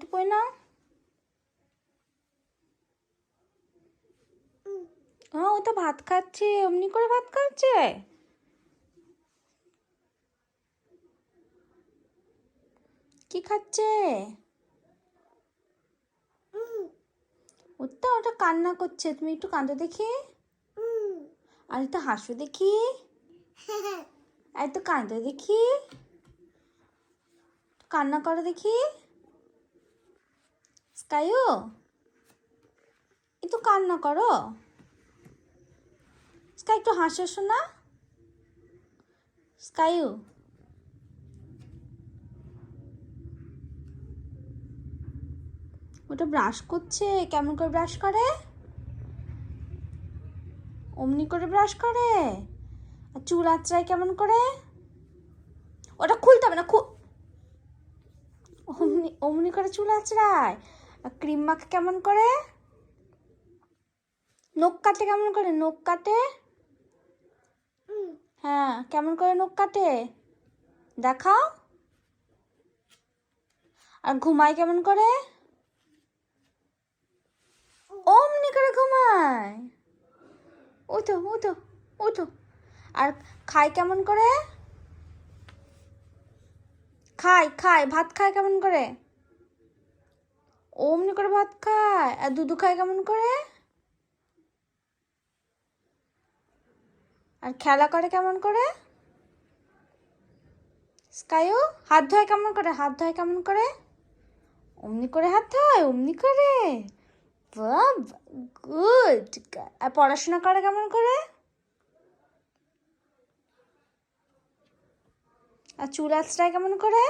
তো পড়ে নাও ও তো ভাত খাচ্ছে, অমনি করে ভাত খাচ্ছে? কি খাচ্ছে? ওটা ওটা কান্না করছে, তুমি একটু কাঁদো দেখি। আর একটু হাসো দেখি। আর একটু কাঁদো দেখি। কান্না করো দেখি। স্কাইও? একটু কান্না করো। স্কাই, একটু হাসো শোনা। স্কাইও? ওটা ব্রাশ করছে, কেমন করে ব্রাশ করে? অমনি করে ব্রাশ করে? আর চুল আঁচড়ায় কেমন করে? ওটা খুলতে হবে না, খু অমনি অমনি করে চুল আঁচড়ায়। আর ক্রিম মাখে কেমন করে? নখ কাটে কেমন করে? নখ কাটে? হ্যাঁ কেমন করে নখ কাটে? দেখাও। আর ঘুমায় কেমন করে? অমনি করে ঘুমায়। উঠো উঠো উঠো আর খায় কেমন করে? খায় খায়। ভাত খায় কেমন করে? অমনি করে ভাত খায়? আর দুধু খায় কেমন করে? আর খেলা করে কেমন করে? স্কাইও, হাত ধোয় কেমন করে? হাত ধোয় কেমন করে? অমনি করে হাত ধোয়, অমনি করে? গুড আর পড়াশোনা করে কেমন করে? আর চুল আঁচড়ায় কেমন করে?